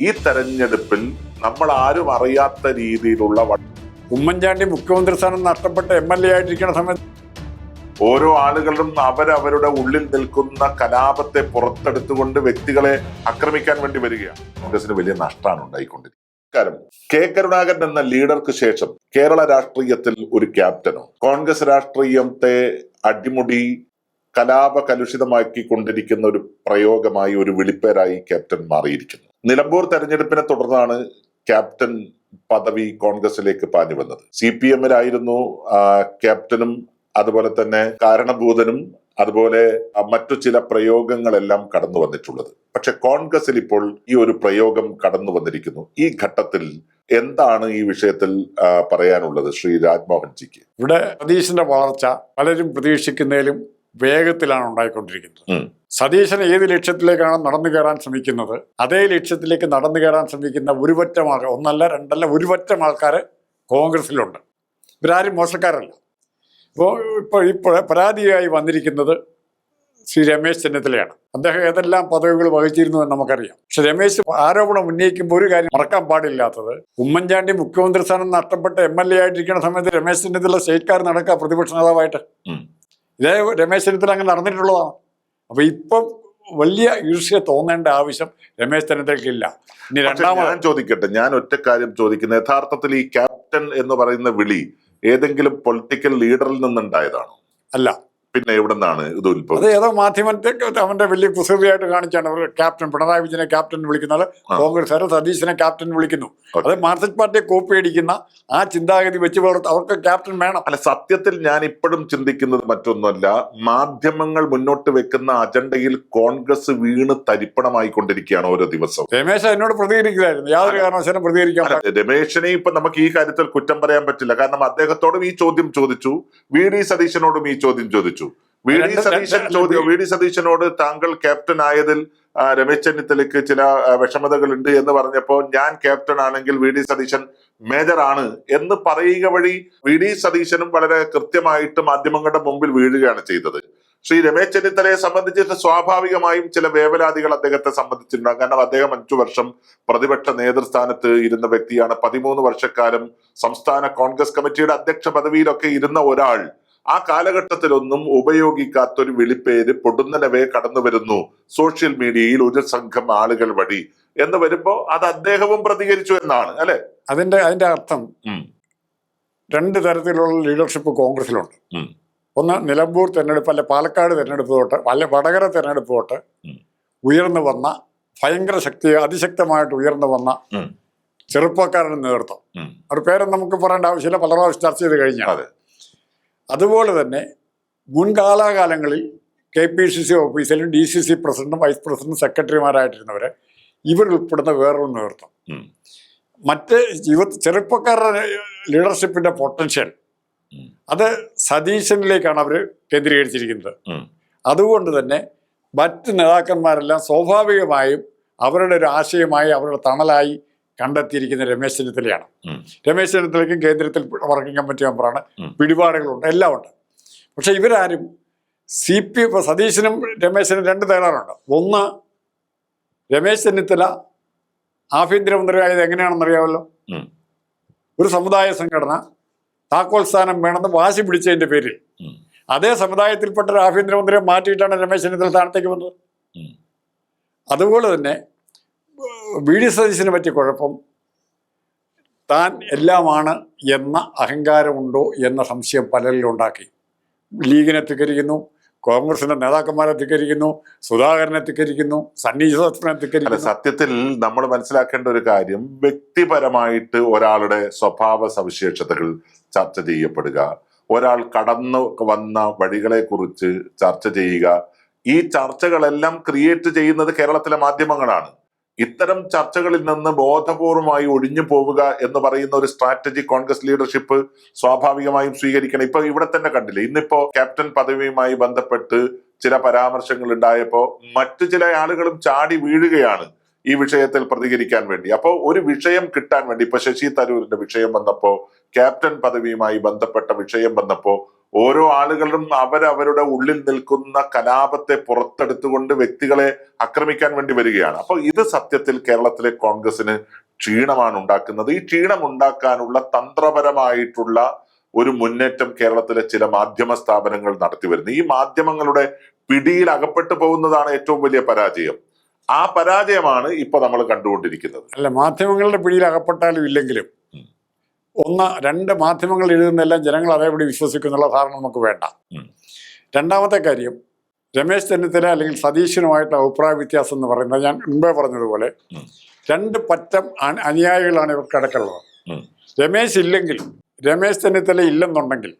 ഈ തെരഞ്ഞെടുപ്പിൽ നമ്മൾ ആരും അറിയാത്ത രീതിയിലുള്ള ഉമ്മൻചാണ്ടി മുഖ്യമന്ത്രി സ്ഥാനം നഷ്ടപ്പെട്ട എം എൽ എ ആയിട്ടിരിക്കുന്ന സമയത്ത് ഓരോ ആളുകളും അവരവരുടെ ഉള്ളിൽ നിൽക്കുന്ന കലാപത്തെ പുറത്തെടുത്തുകൊണ്ട് വ്യക്തികളെ ആക്രമിക്കാൻ വേണ്ടി വരികയാണ്. കോൺഗ്രസിന് വലിയ നഷ്ടമാണ് ഉണ്ടായിക്കൊണ്ടിരിക്കുന്നത്. കാരണം കെ കരുണാകരൻ എന്ന ലീഡർക്ക് ശേഷം കേരള രാഷ്ട്രീയത്തിൽ ഒരു ക്യാപ്റ്റനോ കോൺഗ്രസ് രാഷ്ട്രീയത്തെ അടിമുടി കലാപ കലുഷിതമാക്കിക്കൊണ്ടിരിക്കുന്ന ഒരു പ്രയോഗമായി ഒരു വിളിപ്പേരായി ക്യാപ്റ്റൻ മാറിയിരിക്കുന്നു. നിലമ്പൂർ തെരഞ്ഞെടുപ്പിനെ തുടർന്നാണ് ക്യാപ്റ്റൻ പദവി കോൺഗ്രസിലേക്ക് പാഞ്ഞു വന്നത്. സി പി എമ്മിലായിരുന്നു ക്യാപ്റ്റനും അതുപോലെ തന്നെ കാരണഭൂതനും അതുപോലെ മറ്റു ചില പ്രയോഗങ്ങളെല്ലാം കടന്നു വന്നിട്ടുള്ളത്. പക്ഷെ കോൺഗ്രസിൽ ഇപ്പോൾ ഈ ഒരു പ്രയോഗം കടന്നു വന്നിരിക്കുന്നു. ഈ ഘട്ടത്തിൽ എന്താണ് ഈ വിഷയത്തിൽ പറയാനുള്ളത് ശ്രീ രാജ്മോഹൻജിക്ക്? ഇവിടെ സതീശന്റെ വളർച്ച പലരും പ്രതീക്ഷിക്കുന്നതിലും വേഗത്തിലാണ് ഉണ്ടായിക്കൊണ്ടിരിക്കുന്നത്. സതീശൻ ഏത് ലക്ഷ്യത്തിലേക്കാണ് നടന്നു കയറാൻ ശ്രമിക്കുന്നത് അതേ ലക്ഷ്യത്തിലേക്ക് നടന്നു കയറാൻ ശ്രമിക്കുന്ന ഒരുപറ്റം ആൾക്കാർ ഒന്നല്ല രണ്ടല്ല ഒരുപറ്റം ആൾക്കാർ കോൺഗ്രസിലുണ്ട് ഇവരാരും മോശക്കാരല്ല. ഇപ്പോൾ ഇപ്പോൾ ഇപ്പോൾ പരാതിയായി വന്നിരിക്കുന്നത് ശ്രീ രമേശ് ചെന്നിത്തലയാണ്. അദ്ദേഹം ഏതെല്ലാം പദവികൾ വഹിച്ചിരുന്നു എന്ന് നമുക്കറിയാം. പക്ഷെ രമേശ് ആരോപണം ഉന്നയിക്കുമ്പോൾ ഒരു കാര്യം മറക്കാൻ പാടില്ലാത്തത് ഉമ്മൻചാണ്ടി മുഖ്യമന്ത്രി സ്ഥാനം നഷ്ടപ്പെട്ട എം എൽ എ ആയിട്ടിരിക്കുന്ന സമയത്ത് രമേശ് ചെന്നിത്തല സ്റ്റേറ്റ് കാർ നടക്കുക പ്രതിപക്ഷ നേതാവായിട്ട്. ഇതേ രമേശ് ചെന്നിത്തല അങ്ങനെ നടന്നിട്ടുള്ളതാണ്. അപ്പൊ ഇപ്പം വലിയ ഈർഷ്യ തോന്നേണ്ട ആവശ്യം രമേശ് ചെന്നിത്തലക്കില്ല. ഇനി രണ്ടാമത് ഞാൻ ചോദിക്കട്ടെ ഞാൻ ഒറ്റ കാര്യം ചോദിക്കുന്നത് യഥാർത്ഥത്തിൽ ഈ ക്യാപ്റ്റൻ എന്ന് പറയുന്ന വിളി ഏതെങ്കിലും പൊളിറ്റിക്കൽ ലീഡറിൽ നിന്നുണ്ടായതാണോ? അല്ല. പിന്നെ എവിടെ നിന്നാണ് ഇത് ഉത്ഭവം അത് ഏതോ മാധ്യമത്തെ അവന്റെ വലിയ കുസൃതിയായിട്ട് കാണിച്ചാണ്. അവർ ക്യാപ്റ്റൻ പിണറായി വിജയനെ ക്യാപ്റ്റൻ വിളിക്കുന്നത്. ആ. കോൺഗ്രസ് സതീശനെ ക്യാപ്റ്റൻ വിളിക്കുന്നു. അത് മാർക്സിസ്റ്റ് പാർട്ടിയെ കോപ്പി അടിക്കുന്ന ആ ചിന്താഗതി വെച്ച് പുലർത്ത് അവർക്ക് ക്യാപ്റ്റൻ വേണം. അല്ല സത്യത്തിൽ ഞാൻ ഇപ്പോഴും ചിന്തിക്കുന്നത് മറ്റൊന്നുമല്ല. മാധ്യമങ്ങൾ മുന്നോട്ട് വെക്കുന്ന അജണ്ടയിൽ കോൺഗ്രസ് വീണ് തരിപ്പണമായി കൊണ്ടിരിക്കുകയാണ് ഓരോ ദിവസവും. രമേശ് എന്നോട് പ്രതികരിക്കുകയായിരുന്നു. യാതൊരു കാരണവശാലും പ്രതികരിക്കാൻ രമേശിനെ ഇപ്പൊ നമുക്ക് ഈ കാര്യത്തിൽ കുറ്റം പറയാൻ പറ്റില്ല. കാരണം അദ്ദേഹത്തോടും ഈ ചോദ്യം ചോദിച്ചു. വി. ഡി. സതീശനോടും ഈ ചോദ്യം ചോദിച്ചു. വി ഡി സതീശൻ ചോദ്യം. വി ഡി സതീശനോട് താങ്കൾ ക്യാപ്റ്റൻ ആയതിൽ രമേശ് ചെന്നിത്തലയ്ക്ക് ചില വിഷമതകൾ ഉണ്ട് എന്ന് പറഞ്ഞപ്പോ ഞാൻ ക്യാപ്റ്റൻ ആണെങ്കിൽ വി ഡി സതീശൻ മേജർ ആണ് എന്ന് പറയുക വഴി വി ഡി സതീശനും വളരെ കൃത്യമായിട്ട് മാധ്യമങ്ങളുടെ മുമ്പിൽ വീഴുകയാണ് ചെയ്തത്. ശ്രീ രമേശ് ചെന്നിത്തലയെ സംബന്ധിച്ചിട്ട് സ്വാഭാവികമായും ചില വേവലാതികൾ അദ്ദേഹത്തെ സംബന്ധിച്ചിട്ടുണ്ടാകും കാരണം അദ്ദേഹം അഞ്ചു വർഷം പ്രതിപക്ഷ നേതൃസ്ഥാനത്ത് ഇരുന്ന വ്യക്തിയാണ്. പതിമൂന്ന് വർഷക്കാലം സംസ്ഥാന കോൺഗ്രസ് കമ്മിറ്റിയുടെ അധ്യക്ഷ പദവിയിലൊക്കെ ഇരുന്ന ഒരാൾ ആ കാലഘട്ടത്തിലൊന്നും ഉപയോഗിക്കാത്തൊരു വിളിപ്പേര് പൊടുന്നനവേ കടന്നു വരുന്നു സോഷ്യൽ മീഡിയയിൽ ഒരു സംഘം ആളുകൾ വഴി. എന്ന് വരുമ്പോ അത് അദ്ദേഹവും പ്രതികരിച്ചു എന്നാണ് അല്ലെ? അതിന്റെ അതിന്റെ അർത്ഥം. രണ്ട് തരത്തിലുള്ള ലീഡർഷിപ്പ് കോൺഗ്രസിലുണ്ട്. ഒന്ന് നിലമ്പൂർ തെരഞ്ഞെടുപ്പ് അല്ലെ പാലക്കാട് തെരഞ്ഞെടുപ്പ് തൊട്ട് അല്ലെ വടകര തെരഞ്ഞെടുപ്പ് തൊട്ട് ഉയർന്നു വന്ന ഭയങ്കര ശക്തി അതിശക്തമായിട്ട് ഉയർന്നു വന്ന. ചെറുപ്പക്കാരുടെ നേതൃത്വം. അവരുടെ പേരൊന്നും നമുക്ക് പറയേണ്ട ആവശ്യമില്ല. പല പ്രാവശ്യം ചർച്ച ചെയ്ത് കഴിഞ്ഞാൽ അതുപോലെ തന്നെ മുൻകാലാകാലങ്ങളിൽ കെ പി സി സി ഓഫീസിലും ഡി സി സി പ്രസിഡന്റും വൈസ് പ്രസിഡന്റും സെക്രട്ടറിമാരായിട്ടിരുന്നവരെ ഇവർ ഉൾപ്പെടുന്ന വേറൊരു നേതൃത്വം. മറ്റ് യുവ ചെറുപ്പക്കാരുടെ ലീഡർഷിപ്പിന്റെ പൊട്ടൻഷ്യൽ. അത് സതീശനിലേക്കാണ് അവർ കേന്ദ്രീകരിച്ചിരിക്കുന്നത്. അതുകൊണ്ട് തന്നെ മറ്റ് നേതാക്കന്മാരെല്ലാം സ്വാഭാവികമായും അവരുടെ ഒരു ആശയമായി അവരുടെ തണലായി കണ്ടെത്തിയിരിക്കുന്ന രമേശ് ചെന്നിത്തലയാണ്. രമേശ് ചെന്നിത്തലയ്ക്കും കേന്ദ്രത്തിൽ വർക്കിംഗ് കമ്മിറ്റി മെമ്പറാണ്. പിടിപാടുകളുണ്ട് എല്ലാം ഉണ്ട് പക്ഷെ ഇവരാരും സി പി ഇപ്പൊ സതീശനും രമേശനും രണ്ട് തകരാറുണ്ട് ഒന്ന് രമേശ് ചെന്നിത്തല ആഭ്യന്തരമന്ത്രിയായത് എങ്ങനെയാണെന്ന് അറിയാമല്ലോ? ഒരു സമുദായ സംഘടന താക്കോൽ സ്ഥാനം വേണമെന്ന് വാശി പിടിച്ചതിന്റെ പേരിൽ. അതേ സമുദായത്തിൽപ്പെട്ട ഒരു ആഭ്യന്തരമന്ത്രിയെ മാറ്റിയിട്ടാണ് രമേശ് ചെന്നിത്തല സ്ഥാനത്തേക്ക് വന്നത്. അതുപോലെ തന്നെ വി ഡി സതീശന് പറ്റിയ കുഴപ്പം. താൻ എല്ലാമാണ് എന്ന അഹങ്കാരമുണ്ടോ എന്ന സംശയം പലരിലും ഉണ്ടാക്കി ലീഗിനെ ധിക്കരിക്കുന്നു കോൺഗ്രസിന്റെ നേതാക്കന്മാരെ ധിക്കരിക്കുന്നു സുധാകരനെ ധിക്കരിക്കുന്നു സണ്ണി ജോസഫിനെ ധിക്കരിക്കുന്നു. സത്യത്തിൽ നമ്മൾ മനസ്സിലാക്കേണ്ട ഒരു കാര്യം വ്യക്തിപരമായിട്ട് ഒരാളുടെ സ്വഭാവ സവിശേഷതകൾ ചർച്ച ചെയ്യപ്പെടുക ഒരാൾ കടന്നു വന്ന വഴികളെ കുറിച്ച് ചർച്ച ചെയ്യുക ഈ ചർച്ചകളെല്ലാം ക്രിയേറ്റ് ചെയ്യുന്നത് കേരളത്തിലെ മാധ്യമങ്ങളാണ്. ഇത്തരം ചർച്ചകളിൽ നിന്ന് ബോധപൂർവമായി ഒഴിഞ്ഞു പോവുക എന്ന് പറയുന്ന ഒരു സ്ട്രാറ്റജി കോൺഗ്രസ് ലീഡർഷിപ്പ് സ്വാഭാവികമായും സ്വീകരിക്കണം. ഇപ്പൊ ഇവിടെ തന്നെ കണ്ടില്ലേ ഇന്നിപ്പോ ക്യാപ്റ്റൻ പദവിയുമായി ബന്ധപ്പെട്ട് ചില പരാമർശങ്ങൾ ഉണ്ടായപ്പോ മറ്റു ചില ആളുകളും ചാടി വീഴുകയാണ് ഈ വിഷയത്തിൽ പ്രതികരിക്കാൻ വേണ്ടി. അപ്പോൾ ഒരു വിഷയം കിട്ടാൻ വേണ്ടി ഇപ്പൊ ശശി തരൂരിന്റെ വിഷയം വന്നപ്പോ ക്യാപ്റ്റൻ പദവിയുമായി ബന്ധപ്പെട്ട വിഷയം വന്നപ്പോ ഓരോ ആളുകളും അവരവരുടെ ഉള്ളിൽ നിൽക്കുന്ന കലാപത്തെ പുറത്തെടുത്തുകൊണ്ട് വ്യക്തികളെ ആക്രമിക്കാൻ വേണ്ടി വരികയാണ്. അപ്പോൾ ഇത് സത്യത്തിൽ കേരളത്തിലെ കോൺഗ്രസിന് ക്ഷീണമാണ് ഉണ്ടാക്കുന്നത്. ഈ ക്ഷീണം ഉണ്ടാക്കാനുള്ള തന്ത്രപരമായിട്ടുള്ള ഒരു മുന്നേറ്റം കേരളത്തിലെ ചില മാധ്യമ സ്ഥാപനങ്ങൾ നടത്തി വരുന്നു. ഈ മാധ്യമങ്ങളുടെ പിടിയിൽ അകപ്പെട്ടു പോകുന്നതാണ് ഏറ്റവും വലിയ പരാജയം. ആ പരാജയമാണ് ഇപ്പൊ നമ്മൾ കണ്ടുകൊണ്ടിരിക്കുന്നത്. അല്ല മാധ്യമങ്ങളുടെ പിടിയിൽ അകപ്പെട്ടാലും ഇല്ലെങ്കിലും. ഒന്ന് രണ്ട് മാധ്യമങ്ങൾ എഴുതുന്നതെല്ലാം ജനങ്ങൾ അതേപടി വിശ്വസിക്കുന്നുള്ള ധാരണ നമുക്ക് വേണ്ട. രണ്ടാമത്തെ കാര്യം രമേശ് ചെന്നിത്തല അല്ലെങ്കിൽ സതീശനുമായിട്ട് അഭിപ്രായ വ്യത്യാസം എന്ന് പറയുന്നത് ഞാൻ മുമ്പേ പറഞ്ഞതുപോലെ രണ്ട് പറ്റം അനുയായികളാണ് ഇവർക്ക് ഇടയ്ക്കുള്ളത് രമേശ് ഇല്ലെങ്കിൽ രമേശ് ചെന്നിത്തല ഇല്ലെന്നുണ്ടെങ്കിൽ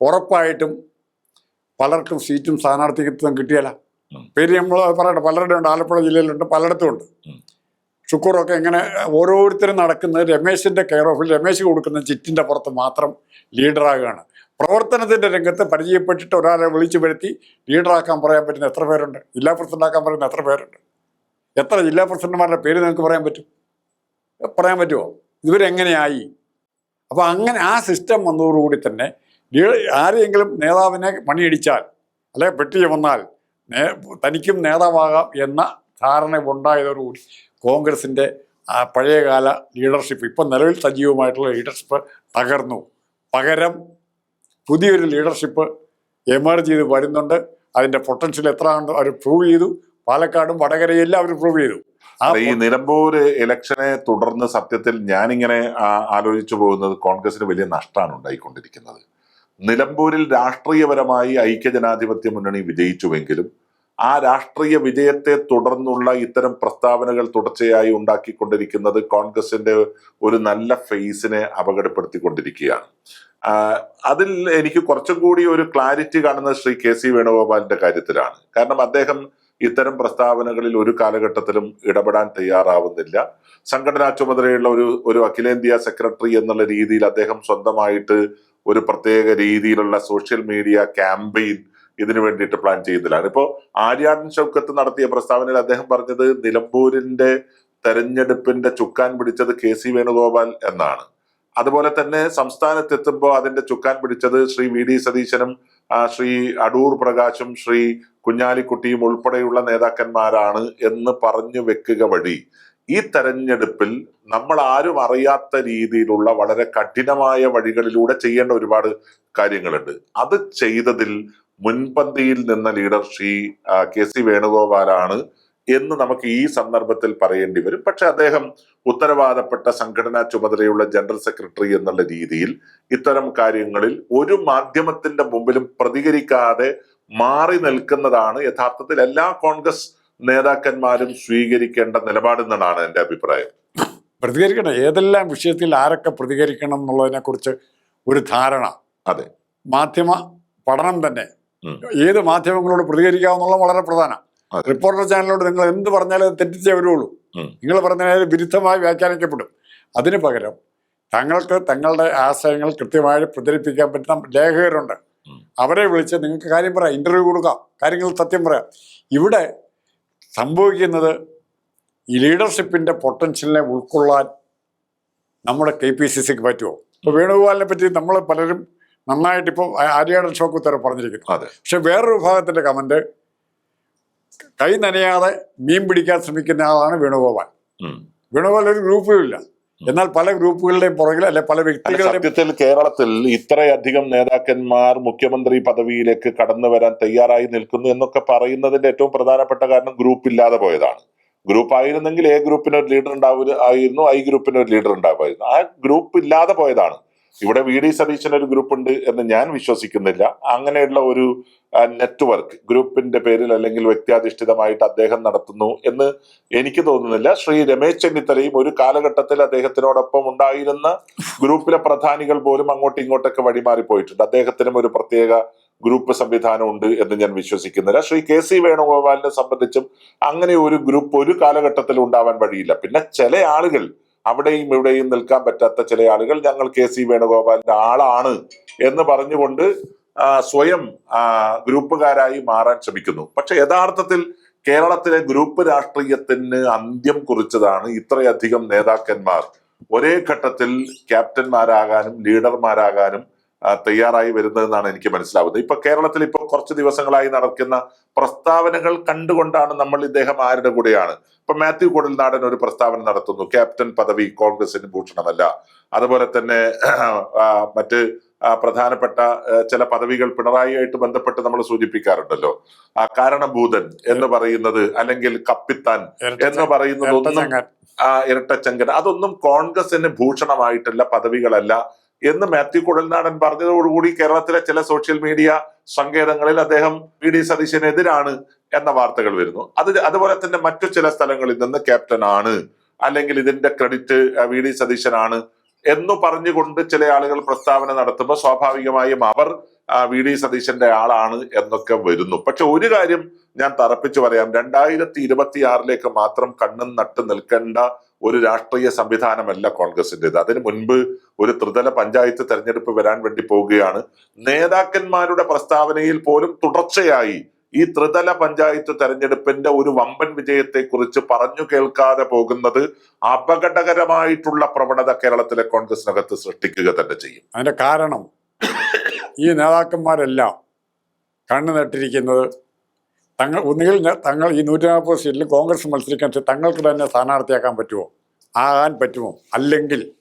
ഉറപ്പായിട്ടും പലർക്കും സീറ്റും സ്ഥാനാർത്ഥിത്വം കിട്ടിയല്ല പേര് നമ്മൾ പറയട്ടെ പലരുടെ ഉണ്ട് ആലപ്പുഴ ജില്ലയിലുണ്ട് പലയിടത്തും ഉണ്ട്. ഷുക്കൂറൊക്കെ ഇങ്ങനെ ഓരോരുത്തരും നടക്കുന്നത് രമേശിന്റെ കെയർ ഓഫിൽ രമേശ് കൊടുക്കുന്ന ചിറ്റിന്റെ പുറത്ത് മാത്രം ലീഡറാകുകയാണ്. പ്രവർത്തനത്തിന്റെ രംഗത്ത് പരിചയപ്പെട്ടിട്ട് ഒരാളെ വിളിച്ചു വരുത്തി ലീഡറാക്കാൻ പറയാൻ പറ്റുന്ന എത്ര പേരുണ്ട്? ജില്ലാ പ്രസിഡന്റാക്കാൻ പറയുന്ന എത്ര പേരുണ്ട്? എത്ര ജില്ലാ പ്രസിഡന്റുമാരുടെ പേര് നിങ്ങൾക്ക് പറയാൻ പറ്റും? പറയാൻ പറ്റുമോ? ഇവരെങ്ങനെയായി? അപ്പോൾ അങ്ങനെ ആ സിസ്റ്റം വന്നതോടുകൂടി തന്നെ ആരെയെങ്കിലും നേതാവിനെ മണിയടിച്ചാൽ അല്ലെ പെട്ടി വന്നാൽ തനിക്കും നേതാവാകാം എന്ന ധാരണ ഉണ്ടായതോടുകൂടി കോൺഗ്രസിന്റെ ആ പഴയകാല ലീഡർഷിപ്പ് ഇപ്പം നിലവിൽ സജീവമായിട്ടുള്ള ലീഡർഷിപ്പ് തകർന്നു. പകരം പുതിയൊരു ലീഡർഷിപ്പ് എമർജ് ചെയ്ത് വരുന്നുണ്ട്. അതിന്റെ പൊട്ടൻഷ്യൽ എത്ര ഉണ്ട് അവർ പ്രൂവ് ചെയ്തു. പാലക്കാടും വടകരയെല്ലാം അവർ പ്രൂവ് ചെയ്തു. ഈ നിലമ്പൂർ ഇലക്ഷനെ തുടർന്ന് സത്യത്തിൽ ഞാനിങ്ങനെ ആലോചിച്ചു പോകുന്നത് കോൺഗ്രസിന് വലിയ നഷ്ടമാണ് ഉണ്ടായിക്കൊണ്ടിരിക്കുന്നത്. നിലമ്പൂരിൽ രാഷ്ട്രീയപരമായി ഐക്യജനാധിപത്യ മുന്നണി വിജയിച്ചുവെങ്കിലും ആ രാഷ്ട്രീയ വിജയത്തെ തുടർന്നുള്ള ഇത്തരം പ്രസ്താവനകൾ തുടർച്ചയായി ഉണ്ടാക്കിക്കൊണ്ടിരിക്കുന്നത് കോൺഗ്രസിന്റെ ഒരു നല്ല ഫേസിനെ അപകടപ്പെടുത്തിക്കൊണ്ടിരിക്കുകയാണ്. അതിൽ എനിക്ക് കുറച്ചും കൂടി ഒരു ക്ലാരിറ്റി കാണുന്നത് ശ്രീ കെ സി വേണുഗോപാലിന്റെ കാര്യത്തിലാണ്. കാരണം അദ്ദേഹം ഇത്തരം പ്രസ്താവനകളിൽ ഒരു കാലഘട്ടത്തിലും ഇടപെടാൻ തയ്യാറാവുന്നില്ല. സംഘടനാ ചുമതലയുള്ള ഒരു ഒരു അഖിലേന്ത്യാ സെക്രട്ടറി എന്നുള്ള രീതിയിൽ അദ്ദേഹം സ്വന്തമായിട്ട് ഒരു പ്രത്യേക രീതിയിലുള്ള സോഷ്യൽ മീഡിയ ക്യാമ്പയിൻ ഇതിനു വേണ്ടിയിട്ട് പ്ലാൻ ചെയ്യുന്നില്ലാണ് ഇപ്പോ ആര്യാടൻ ഷൗക്കത്ത് നടത്തിയ പ്രസ്താവനയിൽ അദ്ദേഹം പറഞ്ഞത് നിലമ്പൂരിന്റെ തെരഞ്ഞെടുപ്പിന്റെ ചുക്കാൻ പിടിച്ചത് കെ സി വേണുഗോപാൽ എന്നാണ്. അതുപോലെ തന്നെ സംസ്ഥാനത്തെത്തുമ്പോൾ അതിന്റെ ചുക്കാൻ പിടിച്ചത് ശ്രീ വി ഡി സതീശനും ശ്രീ അടൂർ പ്രകാശും ശ്രീ കുഞ്ഞാലിക്കുട്ടിയും ഉൾപ്പെടെയുള്ള നേതാക്കന്മാരാണ് എന്ന് പറഞ്ഞു വെക്കുക വഴി ഈ തെരഞ്ഞെടുപ്പിൽ നമ്മൾ ആരും അറിയാത്ത രീതിയിലുള്ള വളരെ കഠിനമായ വഴികളിലൂടെ ചെയ്യേണ്ട ഒരുപാട് കാര്യങ്ങളുണ്ട്. അത് ചെയ്തതിൽ മുൻപന്തിയിൽ നിന്ന ലീഡർ ശ്രീ കെ സി വേണുഗോപാലാണ് എന്ന് നമുക്ക് ഈ സന്ദർഭത്തിൽ പറയേണ്ടി വരും. പക്ഷെ അദ്ദേഹം ഉത്തരവാദപ്പെട്ട സംഘടനാ ചുമതലയുള്ള ജനറൽ സെക്രട്ടറി എന്നുള്ള രീതിയിൽ ഇത്തരം കാര്യങ്ങളിൽ ഒരു മാധ്യമത്തിന്റെ മുമ്പിലും പ്രതികരിക്കാതെ മാറി നിൽക്കുന്നതാണ് യഥാർത്ഥത്തിൽ എല്ലാ കോൺഗ്രസ് നേതാക്കന്മാരും സ്വീകരിക്കേണ്ട നിലപാടെന്നാണ് എന്റെ അഭിപ്രായം. പ്രതികരിക്കണം ഏതെല്ലാം വിഷയത്തിൽ ആരൊക്കെ പ്രതികരിക്കണം എന്നുള്ളതിനെ കുറിച്ച് ഒരു ധാരണ. അതെ. മാധ്യമ പഠനം തന്നെ. ഏത് മാധ്യമങ്ങളോട് പ്രതികരിക്കാമെന്നുള്ള വളരെ പ്രധാനം. റിപ്പോർട്ടർ ചാനലിനോട് നിങ്ങൾ എന്ത് പറഞ്ഞാലും തെറ്റിച്ചേ വരുള്ളൂ. നിങ്ങൾ പറഞ്ഞാൽ വിരുദ്ധമായി വ്യാഖ്യാനിക്കപ്പെടും. അതിന് പകരം തങ്ങൾക്ക് തങ്ങളുടെ ആശയങ്ങൾ കൃത്യമായി പ്രചരിപ്പിക്കാൻ പറ്റുന്ന ലേഖകരുണ്ട് അവരെ വിളിച്ച് നിങ്ങൾക്ക് കാര്യം പറയാം. ഇന്റർവ്യൂ കൊടുക്കാം. കാര്യങ്ങൾ സത്യം പറയാം. ഇവിടെ സംഭവിക്കുന്നത് ഈ ലീഡർഷിപ്പിന്റെ പൊട്ടൻഷ്യലിനെ ഉൾക്കൊള്ളാൻ നമ്മുടെ കെ പി സി സിക്ക് പറ്റുമോ? ഇപ്പൊ വേണുഗോപാലിനെ പറ്റി നമ്മൾ പലരും നന്നായിട്ട് ഇപ്പം ആര്യാടൻ ഷോക്ക് ഉത്തരവ് പറഞ്ഞിരിക്കുന്നു. അതെ. പക്ഷെ വേറൊരു വിഭാഗത്തിന്റെ കമന്റ് കൈ നനയാതെ മീൻ പിടിക്കാൻ ശ്രമിക്കുന്ന ആളാണ് വേണുഗോപാൽ. വേണുഗോപാൽ ഒരു ഗ്രൂപ്പും ഇല്ല. എന്നാൽ പല ഗ്രൂപ്പുകളുടെയും പുറകിൽ അല്ലെ പല വ്യക്തികളുടെ വ്യക്തികളുടെയും സത്യത്തിൽ കേരളത്തിൽ ഇത്രയധികം നേതാക്കന്മാർ മുഖ്യമന്ത്രി പദവിയിലേക്ക് കടന്നു വരാൻ തയ്യാറായി നിൽക്കുന്നു എന്നൊക്കെ പറയുന്നതിന്റെ ഏറ്റവും പ്രധാനപ്പെട്ട കാരണം ഗ്രൂപ്പ് ഇല്ലാതെ പോയതാണ്. ഗ്രൂപ്പ് ആയിരുന്നെങ്കിൽ എ ഗ്രൂപ്പിന് ഒരു ലീഡർ ഉണ്ടാവുക ആയിരുന്നു ഐ ഗ്രൂപ്പിന് ഒരു ലീഡർ ഉണ്ടാവുമായിരുന്നു ആ ഗ്രൂപ്പ് ഇല്ലാതെ പോയതാണ്. ഇവിടെ വി ഡി സതീശൻ ഒരു ഗ്രൂപ്പ് ഉണ്ട് എന്ന് ഞാൻ വിശ്വസിക്കുന്നില്ല. അങ്ങനെയുള്ള ഒരു നെറ്റ്വർക്ക് ഗ്രൂപ്പിന്റെ പേരിൽ അല്ലെങ്കിൽ വ്യക്തിയാധിഷ്ഠിതമായിട്ട് അദ്ദേഹം നടത്തുന്നു എന്ന് എനിക്ക് തോന്നുന്നില്ല. ശ്രീ രമേശ് ചെന്നിത്തലയും ഒരു കാലഘട്ടത്തിൽ അദ്ദേഹത്തിനോടൊപ്പം ഉണ്ടായിരുന്ന ഗ്രൂപ്പിലെ പ്രധാനികൾ പോലും അങ്ങോട്ടും ഇങ്ങോട്ടൊക്കെ വഴിമാറി പോയിട്ടുണ്ട് അദ്ദേഹത്തിനും ഒരു പ്രത്യേക ഗ്രൂപ്പ് സംവിധാനം ഉണ്ട് എന്ന് ഞാൻ വിശ്വസിക്കുന്നില്ല. ശ്രീ കെ സി വേണുഗോപാലിനെ സംബന്ധിച്ചും അങ്ങനെ ഒരു ഗ്രൂപ്പ് ഒരു കാലഘട്ടത്തിൽ ഉണ്ടാവാൻ വഴിയില്ല. പിന്നെ ചില ആളുകൾ അവിടെയും ഇവിടെയും നിൽക്കാൻ പറ്റാത്ത ചില ആളുകൾ ഞങ്ങൾ കെ സി വേണുഗോപാലിന്റെ ആളാണ് എന്ന് പറഞ്ഞുകൊണ്ട് സ്വയം ഗ്രൂപ്പുകാരായി മാറാൻ ശ്രമിക്കുന്നു. പക്ഷെ യഥാർത്ഥത്തിൽ കേരളത്തിലെ ഗ്രൂപ്പ് രാഷ്ട്രീയത്തിന് അന്ത്യം കുറിച്ചതാണ് ഇത്രയധികം നേതാക്കന്മാർ. ഒരേ ഘട്ടത്തിൽ ക്യാപ്റ്റന്മാരാകാനും ലീഡർമാരാകാനും തയ്യാറായി വരുന്നതെന്നാണ് എനിക്ക് മനസ്സിലാവുന്നത്. ഇപ്പൊ കേരളത്തിൽ ഇപ്പോൾ കുറച്ച് ദിവസങ്ങളായി നടക്കുന്ന പ്രസ്താവനകൾ കണ്ടുകൊണ്ടാണ് നമ്മൾ ഇദ്ദേഹം ആരുടെ കൂടെയാണ്. ഇപ്പൊ മാത്യു കുടൽനാടൻ ഒരു പ്രസ്താവന നടത്തുന്നു. ക്യാപ്റ്റൻ പദവി കോൺഗ്രസിന് ഭൂഷണമല്ല. അതുപോലെ തന്നെ മറ്റ് പ്രധാനപ്പെട്ട ചില പദവികൾ പിണറായിയായിട്ട് ബന്ധപ്പെട്ട് നമ്മൾ സൂചിപ്പിക്കാറുണ്ടല്ലോ. ആ കാരണഭൂതൻ എന്ന് പറയുന്നത് അല്ലെങ്കിൽ കപ്പിത്താൻ എന്ന് പറയുന്നത് ഒന്നും ആ ഇരട്ടച്ചങ്കൻ. അതൊന്നും കോൺഗ്രസിന് ഭൂഷണമായിട്ടുള്ള പദവികളല്ല. എന്ന് മാത്യു കുഴൽനാടൻ പറഞ്ഞതോടുകൂടി കേരളത്തിലെ ചില സോഷ്യൽ മീഡിയ സങ്കേതങ്ങളിൽ അദ്ദേഹം വി ഡി സതീശനെതിരാണ് എന്ന വാർത്തകൾ വരുന്നു. അത് അതുപോലെ തന്നെ മറ്റു ചില സ്ഥലങ്ങളിൽ നിന്ന് ക്യാപ്റ്റൻ ആണ് അല്ലെങ്കിൽ ഇതിന്റെ ക്രെഡിറ്റ് വി ഡി സതീശനാണ് എന്ന് പറഞ്ഞുകൊണ്ട് ചില ആളുകൾ പ്രസ്താവന നടത്തുമ്പോൾ സ്വാഭാവികമായും അവർ വി ഡി സതീശന്റെ ആളാണ് എന്നൊക്കെ വരുന്നു. പക്ഷെ ഒരു കാര്യം ഞാൻ തറപ്പിച്ചു പറയാം രണ്ടായിരത്തി ഇരുപത്തി ആറിലേക്ക് മാത്രം കണ്ണും നട്ട് നിൽക്കേണ്ട ഒരു രാഷ്ട്രീയ സംവിധാനമല്ല കോൺഗ്രസിന്റേത് അതിനു മുൻപ് ഒരു ത്രിതല പഞ്ചായത്ത് തെരഞ്ഞെടുപ്പ് വരാൻ വേണ്ടി പോവുകയാണ്. നേതാക്കന്മാരുടെ പ്രസ്താവനയിൽ പോലും തുടർച്ചയായി ഈ ത്രിതല പഞ്ചായത്ത് തെരഞ്ഞെടുപ്പിന്റെ ഒരു വമ്പൻ വിജയത്തെ കുറിച്ച് പറഞ്ഞു കേൾക്കാതെ പോകുന്നത് അപകടകരമായിട്ടുള്ള പ്രവണത കേരളത്തിലെ കോൺഗ്രസിനകത്ത് സൃഷ്ടിക്കുക തന്നെ ചെയ്യും. അതിന്റെ കാരണം ഈ നേതാക്കന്മാരെല്ലാം കണ്ണു നട്ടിരിക്കുന്നത് തങ്ങൾ ഒന്നുകിൽ തങ്ങൾ ഈ നൂറ്റി നാൽപ്പത് സീറ്റിൽ കോൺഗ്രസ് മത്സരിക്കാൻ തങ്ങൾക്ക് തന്നെ സ്ഥാനാർത്ഥിയാക്കാൻ പറ്റുമോ? ആകാൻ പറ്റുമോ? അല്ലെങ്കിൽ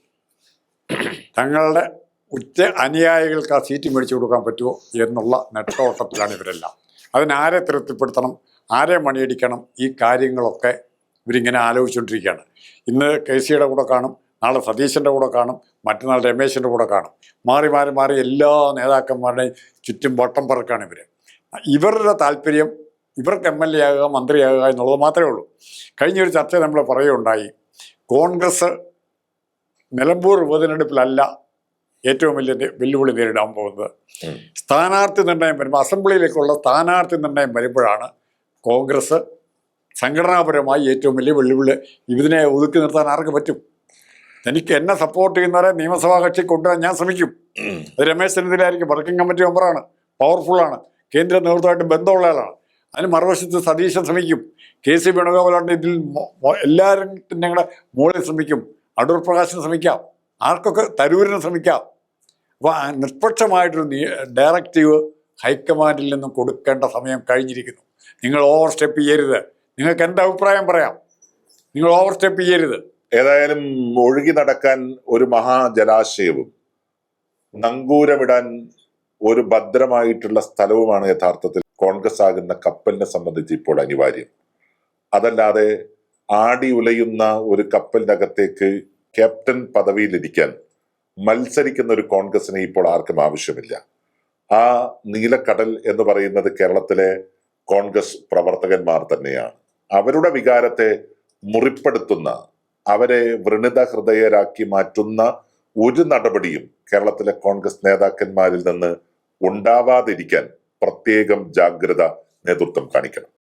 തങ്ങളുടെ ഉച്ച അനുയായികൾക്ക് ആ സീറ്റ് മേടിച്ചു കൊടുക്കാൻ പറ്റുമോ എന്നുള്ള നെട്ടോട്ടത്തിലാണ് ഇവരെല്ലാം. അതിനാരെ തൃപ്തിപ്പെടുത്തണം? ആരെ മണിയടിക്കണം? ഈ കാര്യങ്ങളൊക്കെ ഇവരിങ്ങനെ ആലോചിച്ചുകൊണ്ടിരിക്കുകയാണ്. ഇന്ന് കെ സിയുടെ കൂടെ കാണും നാളെ സതീശന്റെ കൂടെ കാണും മറ്റന്നാൾ രമേശിന്റെ കൂടെ കാണും. മാറി മാറി മാറി എല്ലാ നേതാക്കന്മാരുടെയും ചുറ്റും വട്ടം പറക്കാണ് ഇവർ ഇവരുടെ താല്പര്യം ഇവർക്ക് എം എൽ എ ആകുക മന്ത്രിയാകുക എന്നുള്ളത് മാത്രമേ ഉള്ളൂ. കഴിഞ്ഞൊരു ചർച്ച നമ്മൾ പറയുകയുണ്ടായി. കോൺഗ്രസ് നിലമ്പൂർ ഉപതെരഞ്ഞെടുപ്പിലല്ല ഏറ്റവും വലിയ വെല്ലുവിളി നേരിടാൻ പോകുന്നത്. സ്ഥാനാർത്ഥി നിർണയം വരുമ്പോൾ അസംബ്ലിയിലേക്കുള്ള സ്ഥാനാർത്ഥി നിർണയം വരുമ്പോഴാണ് കോൺഗ്രസ് സംഘടനാപരമായി ഏറ്റവും വലിയ വെല്ലുവിളി. ഇതിനെ ഒതുക്കി നിർത്താൻ ആർക്ക് പറ്റും? എനിക്ക് എന്നെ സപ്പോർട്ട് ചെയ്യുന്നവരെ നിയമസഭാ കക്ഷി കൊണ്ടുവരാൻ ഞാൻ ശ്രമിക്കും. അത് രമേശ് ചെന്നിത്തലായിരിക്കും വർക്കിംഗ് കമ്മിറ്റി മെമ്പറാണ്. പവർഫുള്ളാണ് കേന്ദ്ര നേതൃത്വമായിട്ട് ബന്ധമുള്ള ആളാണ്. അതിന് മറുവശത്ത് സതീശൻ ശ്രമിക്കും. കെ സി വേണുഗോപാലുണ്ട് ഇതിൽ എല്ലാവരും ഞങ്ങളുടെ മുകളിൽ ശ്രമിക്കും. അടൂർ പ്രകാശിന് ശ്രമിക്കാം. ആർക്കൊക്കെ തരൂരിനെ ശ്രമിക്കാം. അപ്പോൾ നിഷ്പക്ഷമായിട്ടൊരു ഡയറക്റ്റീവ് ഹൈക്കമാൻഡിൽ നിന്നും കൊടുക്കേണ്ട സമയം കഴിഞ്ഞിരിക്കുന്നു. നിങ്ങൾ ഓവർ സ്റ്റെപ്പ് ചെയ്യരുത്. നിങ്ങൾക്ക് എന്റെ അഭിപ്രായം പറയാം. നിങ്ങൾ ഓവർ സ്റ്റെപ്പ് ചെയ്യരുത്. ഏതായാലും ഒഴുകി നടക്കാൻ ഒരു മഹാജലാശയവും നങ്കൂരമിടാൻ ഒരു ഭദ്രമായിട്ടുള്ള സ്ഥലവുമാണ് യഥാർത്ഥത്തിൽ കോൺഗ്രസ് ആകുന്ന കപ്പലിനെ സംബന്ധിച്ച് ഇപ്പോൾ അനിവാര്യം. അതല്ലാതെ ആടി ഉലയുന്ന ഒരു കപ്പലിനകത്തേക്ക് ക്യാപ്റ്റൻ പദവിയിലിരിക്കാൻ മത്സരിക്കുന്ന ഒരു കോൺഗ്രസിനെ ഇപ്പോൾ ആർക്കും ആവശ്യമില്ല. ആ നീലക്കടൽ എന്ന് പറയുന്നത് കേരളത്തിലെ കോൺഗ്രസ് പ്രവർത്തകന്മാർ തന്നെയാണ്. അവരുടെ വികാരത്തെ മുറിപ്പെടുത്തുന്ന അവരെ വൃണിത ഹൃദയരാക്കി മാറ്റുന്ന ഒരു നടപടിയും കേരളത്തിലെ കോൺഗ്രസ് നേതാക്കന്മാരിൽ നിന്ന് ഉണ്ടാവാതിരിക്കാൻ പ്രത്യേകം ജാഗ്രത നേതൃത്വം കാണിക്കണം.